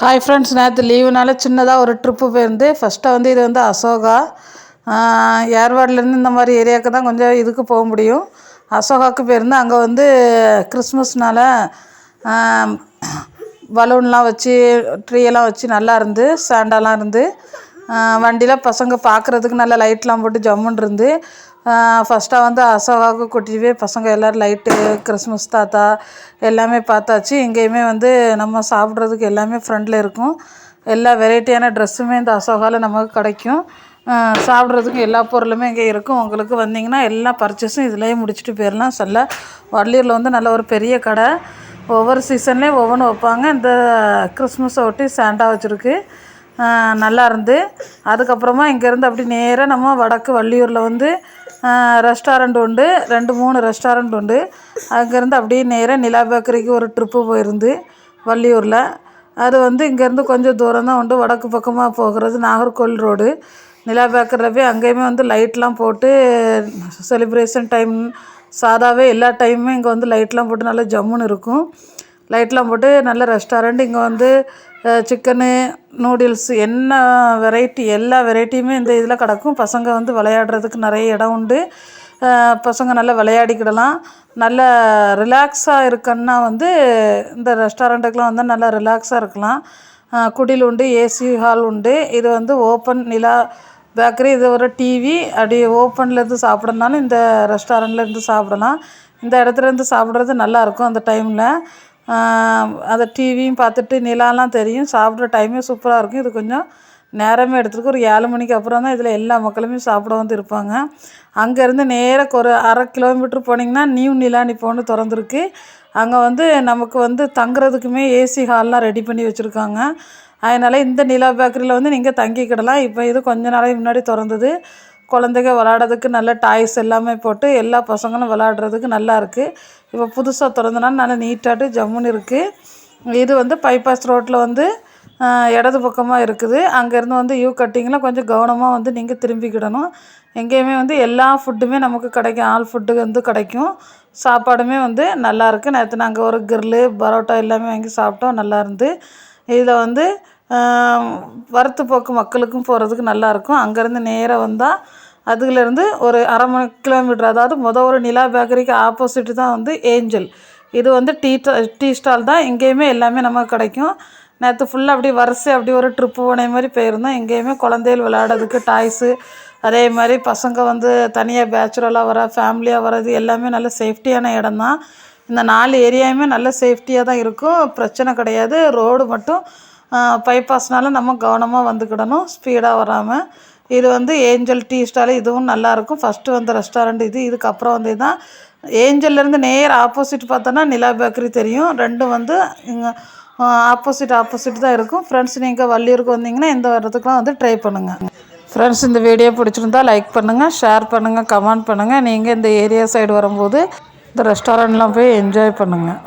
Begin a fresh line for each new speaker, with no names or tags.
Hi friends நேற்று லீவுனால சின்னதாக ஒரு ட்ரிப்பு போயிருந்து ஃபஸ்ட்டாக வந்து இது வந்து அசோகா. ஏர்வாடிலேருந்து இந்த மாதிரி ஏரியாவுக்கு தான் கொஞ்சம் இதுக்கு போக முடியும். அசோகாவுக்கு போயிருந்தேன். அங்கே வந்து கிறிஸ்மஸ்னால பலூன்லாம் வச்சு ட்ரீயெல்லாம் வச்சு நல்லா இருந்து சாண்டாலாம் இருந்து வண்டியில் பசங்க பார்க்குறதுக்கு நல்லா லைட்லாம் போட்டு ஜம்முன்னு இருந்து ஃபஸ்ட்டாக வந்து அசோகாவுக்கு கூட்டிகிட்டு போய் பசங்க எல்லோரும் லைட்டு கிறிஸ்மஸ் தாத்தா எல்லாமே பார்த்தாச்சு. இங்கேயுமே வந்து நம்ம சாப்பிட்றதுக்கு எல்லாமே ஃப்ரெண்டில் இருக்கும். எல்லா வெரைட்டியான ட்ரெஸ்ஸுமே இந்த அசோகாவில் நமக்கு கிடைக்கும். சாப்பிட்றதுக்கு எல்லா பொருளுமே இங்கே இருக்கும். உங்களுக்கு வந்தீங்கன்னா எல்லா பர்ச்சேஸும் இதிலேயே முடிச்சுட்டு போயிடலாம். சொல்ல வள்ளியூரில் வந்து நல்ல ஒரு பெரிய கடை. ஒவ்வொரு சீசன்லேயும் ஒவ்வொன்று வைப்பாங்க. இந்த கிறிஸ்மஸை ஒட்டி சாண்டா வச்சுருக்கு. நல்லா இருந்து. அதுக்கப்புறமா இங்கேருந்து அப்படி நேராக நம்ம வடக்கு வள்ளியூரில் வந்து ரெஸ்டாரண்ட் உண்டு. ரெண்டு மூணு ரெஸ்டாரண்ட் உண்டு. அங்கேருந்து அப்படியே நேராக நிலா பேக்கரிக்கு ஒரு ட்ரிப்பு போயிருந்து வள்ளியூரில். அது வந்து இங்கேருந்து கொஞ்சம் தூரம் தான் உண்டு. வடக்கு பக்கமாக போகிறது நாகர்கோவில் ரோடு நிலா பேக்கரில் போய் அங்கேயுமே வந்து லைட்லாம் போட்டு செலிப்ரேஷன் டைம் சாதாவே எல்லா டைமுமே இங்கே வந்து லைட்லாம் போட்டு நல்லா ஜம்முன்னு இருக்கும். லைட்லாம் போட்டு நல்ல ரெஸ்டாரண்ட். இங்கே வந்து சிக்கனு நூடுல்ஸ் என்ன வெரைட்டி எல்லா வெரைட்டியுமே இந்த இதில் கிடக்கும். பசங்க வந்து விளையாடுறதுக்கு நிறைய இடம் உண்டு. பசங்க நல்லா விளையாடிக்கிடலாம். நல்ல ரிலாக்ஸாக இருக்கன்னா வந்து இந்த ரெஸ்டாரண்ட்டுக்கெலாம் வந்து நல்லா ரிலாக்ஸாக இருக்கலாம். குடில் உண்டு ஏசி ஹால் உண்டு. இது வந்து ஓப்பன் நிலா பேக்கரி. இது ஒரு டிவி அப்படி ஓப்பன்லேருந்து சாப்பிடணுனாலும் இந்த ரெஸ்டாரண்ட்லேருந்து சாப்பிடலாம். இந்த இடத்துலேருந்து சாப்பிட்றது நல்லாயிருக்கும் அந்த டைமில். அந்த டிவியும் பார்த்துட்டு நிலாலாம் தெரியும். சாப்பிட்ற டைமே சூப்பராக இருக்கும். இது கொஞ்சம் நேரமே எடுத்துருக்கு ஒரு ஏழு மணிக்கு அப்புறம் தான் இதில் எல்லா மக்களுமே சாப்பிட வந்து இருப்பாங்க. அங்கேருந்து நேராக ஒரு அரை கிலோமீட்ரு போனீங்கன்னா நியூ நிலானி போன்னு திறந்துருக்கு. அங்கே வந்து நமக்கு வந்து தங்குறதுக்குமே ஏசி ஹால்லாம் ரெடி பண்ணி வச்சுருக்காங்க. அதனால் இந்த நிலா பேக்கரியில் வந்து நீங்கள் தங்கிக்கிடலாம். இப்போ இது கொஞ்ச நாளைக்கு முன்னாடி திறந்தது. குழந்தைங்க விளாட்றதுக்கு நல்ல டாய்ஸ் எல்லாமே போட்டு எல்லா பசங்களும் விளாட்றதுக்கு நல்லா இருக்குது இப்போ புதுசாக திறந்தனால நல்லா நீட்டாட்டு ஜம்முன்னு இருக்குது இது வந்து பைபாஸ் ரோட்டில் வந்து இடது பக்கமாக இருக்குது. அங்கேருந்து வந்து யூ கட்டிங்கில் கொஞ்சம் கவனமாக வந்து நீங்கள் திரும்பிக்கிடணும். எங்கேயுமே வந்து எல்லா ஃபுட்டுமே நமக்கு கிடைக்கும். ஆல் ஃபுட்டு வந்து கிடைக்கும். சாப்பாடுமே வந்து நல்லாயிருக்கு நேற்று நாங்கள் ஒரு கிரில்லு பரோட்டா எல்லாமே வாங்கி சாப்பிட்டோம். நல்லா இருந்து. இதில் வந்து வரத்து போக்கு மக்களுக்கும் போகிறதுக்கு நல்லாயிருக்கும் அங்கேருந்து நேராக வந்தால் அதுலேருந்து ஒரு அரை மணி கிலோமீட்டர் அதாவது மொதல் ஒரு நிலா பேக்கரிக்கு ஆப்போசிட்டு தான் வந்து ஏஞ்சல் இது வந்து டீ டீ ஸ்டால் தான். இங்கேயுமே எல்லாமே நமக்கு கிடைக்கும். நேற்று ஃபுல்லாக அப்படி வரிசை அப்படி ஒரு ட்ரிப்பு போன மாதிரி போயிருந்தோம். எங்கேயுமே குழந்தைகள் விளையாடுறதுக்கு டாய்ஸு அதே மாதிரி பசங்க வந்து தனியாக பேச்சுரலாக வர ஃபேமிலியாக வர்றது எல்லாமே நல்ல சேஃப்டியான இடம் தான். இந்த நாலு ஏரியாவுமே நல்ல சேஃப்டியாக தான் இருக்கும். பிரச்சனை கிடையாது. ரோடு மட்டும் பைபாஸ்னால நம்ம கவனமாக வந்துக்கிடணும். ஸ்பீடாக வராமல் இது வந்து ஏஞ்சல் டீ ஸ்டாலு இதுவும் நல்லாயிருக்கும் ஃபஸ்ட்டு வந்த ரெஸ்டாரண்ட் இது இதுக்கப்புறம் வந்து தான் ஏஞ்சல்லேருந்து நேர் ஆப்போசிட் பார்த்தோன்னா நிலா பேக்கரி தெரியும். ரெண்டும் வந்து இங்கே ஆப்போசிட் ஆப்போசிட் தான் இருக்கும். ஃப்ரெண்ட்ஸ் நீங்கள் வள்ளியூருக்கு வந்தீங்கன்னா இந்த வரத்துக்குலாம் வந்து ட்ரை பண்ணுங்கள் ஃப்ரெண்ட்ஸ் இந்த வீடியோ பிடிச்சிருந்தா லைக் பண்ணுங்கள் ஷேர் பண்ணுங்கள் கமெண்ட் பண்ணுங்கள் நீங்கள் இந்த ஏரியா சைடு வரும்போது இந்த ரெஸ்டாரண்ட்லாம் போய் என்ஜாய் பண்ணுங்கள்